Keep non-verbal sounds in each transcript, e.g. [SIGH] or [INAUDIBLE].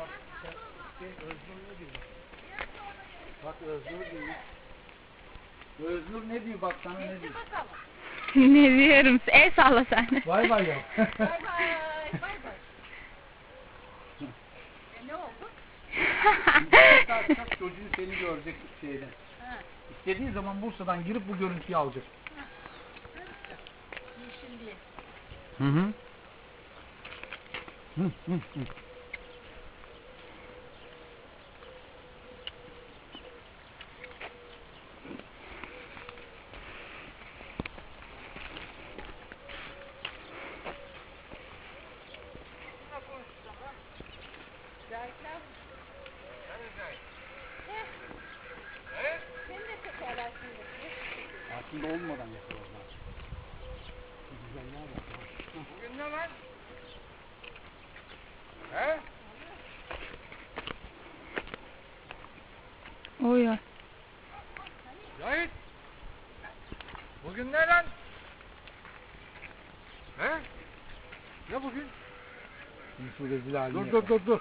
Bak sen, şey, Öznur ne diyor? Bak Öznur diyor. Öznur ne diyor bak sana ne diyor. ne diyorum? El salla sen. Bay bay ya. Bay bay. Bay bay. E ne oldu? Kalkacak çocuğu seni görecek şeyden. Ha. İstediği zaman Bursa'dan girip bu görüntüyü alacak. Yeşil diye. Hı hı. Hı hı hı. Cahitler. Seni de çekerler şimdi. Aslında olmadan yakalarlar. Güzeller bak. Bugün ne lan? He? Oy oy. Cahit. Bugün ne lan? He? Ne bugün? Yusuf rezil halini Dur dur dur dur.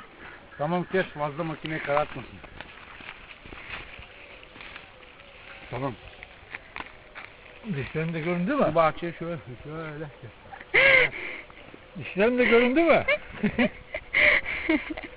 Tamam kes fazla makineyi karartmasın. Tamam. Dişlerim de göründü Bu mü? bahçeye şöyle şöyle. [LAUGHS] Dişlerim de göründü mü? [LAUGHS]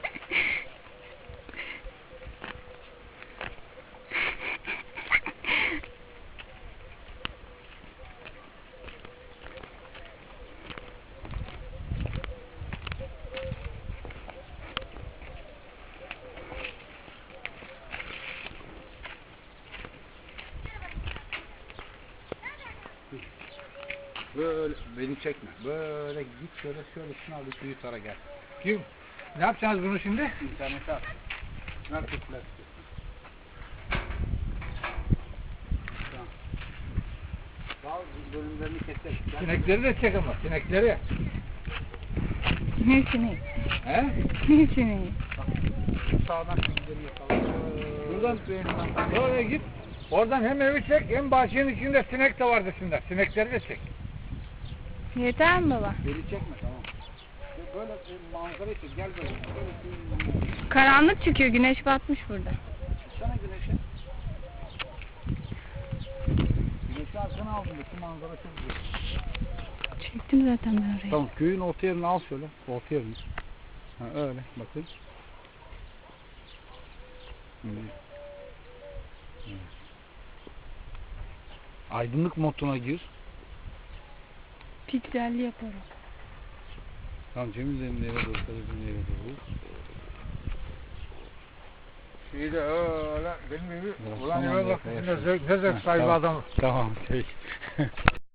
Böyle beni çekme. Böyle git şöyle şöyle şunu al suyu tara gel. Kim? Ne yapacaksınız bunu şimdi? İnternete at. Tamam. Sağ bölümlerini keselim. Sinekleri de çek ama sinekleri. Ne sineği? He? Ne sineği? Sağdan sinirleri yakalım. Buradan böyle git. Oradan hem evi çek hem bahçenin içinde sinek de var dışında. Sinekleri de çek. Yeter mi baba? Beni çekme tamam. Böyle bir manzara çek. Gel böyle. Böyle bir Karanlık çıkıyor. Güneş batmış burada. Çıksana güneşe. Güneşi arkana aldım. Bütün manzara çok güzel. Çektim zaten ben orayı. Tamam köyün orta yerini al şöyle. Orta yerini. Ha öyle bakın. Evet. Aydınlık moduna gir. Pikselli yaparım. Tamam Cemil'in eve doğru, Kadir'in eve doğru. Şeyi de öyle benim evi. Ulan eve bak. Ne zevk, ne zevk sahibi tamam. adam. Tamam peki.